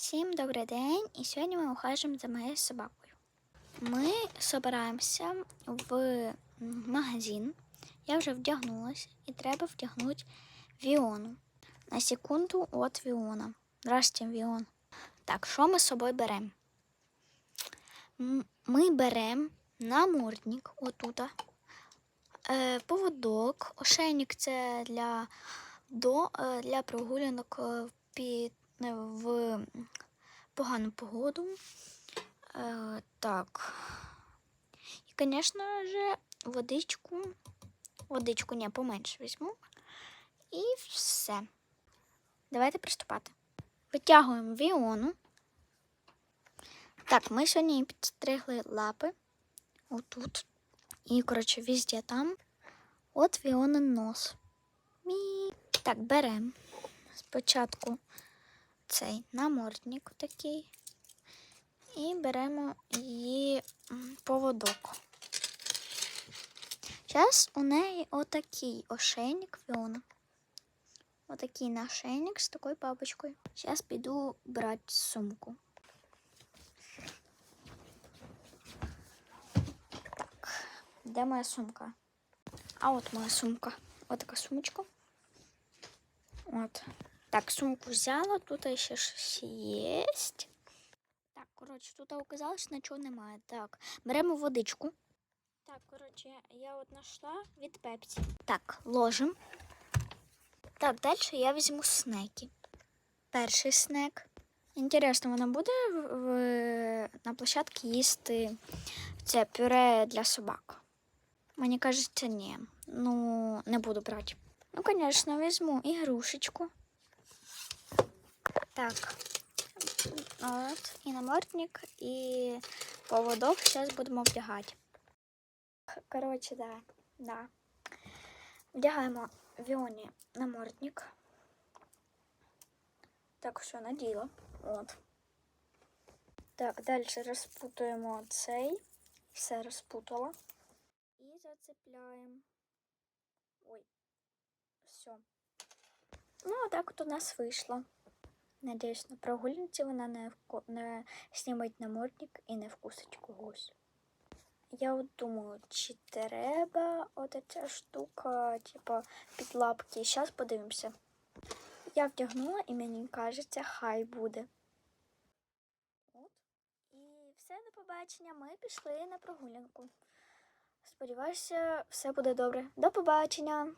Всім добрий день! І сьогодні ми ухажуємо за моєю собакою. Ми збираємося в магазин. Я вже вдягнулася і треба вдягнути Віону. На секунду от Віона. Здрасте, Віон. Так, що ми з собою беремо? Ми беремо намордник отута, е, поводок, ошейник це для, до, е, для прогулянок е, під, в погану погоду. Е, так. І, звісно ж, водичку. Водичку не поменше візьму. І все. Давайте приступати. Витягуємо Віону. Так, ми сьогодні підстригли лапи. Отут. І, коротше, везде там. От Віонин нос. Мі. Так, беремо. Спочатку цей намордник такий. І беремо її поводок. Зараз у неї отакий ошейник Фіона. Отакий нашейник з такою папочкою. Зараз піду брати сумку. Так, де моя сумка? А от моя сумка. От така сумочка. От. Так, сумку взяла, тут ще щось є. Так, коротше, тут оказалось, нічого немає. Так, беремо водичку. Так, коротше, я от знайшла від Пепсі. Так, ложимо. Так, далі я візьму снеки. Перший снек. Інтересно, вона буде в, в- на площадці їсти це пюре для собак. Мені кажеться, ні. Ну, не буду брати. Ну, звісно, візьму ігрушечку. Так. От, і намордник, і поводок зараз будемо вдягати. Коротше, да, да. Вдягаємо Віоні намордник. Так, все, наділа. От. Так, далі розпутуємо цей. Все розпутала. І зацепляємо. Ой, все. Ну, а так от у нас вийшло. Надіюсь, на прогулянці вона не, вку... не знімить намордник і не вкусить когось. Я от думаю, чи треба от ця штука, типа під лапки. Зараз подивимося. Я вдягнула і мені кажеться, хай буде. От. І все, до побачення. Ми пішли на прогулянку. Сподіваюся, все буде добре. До побачення!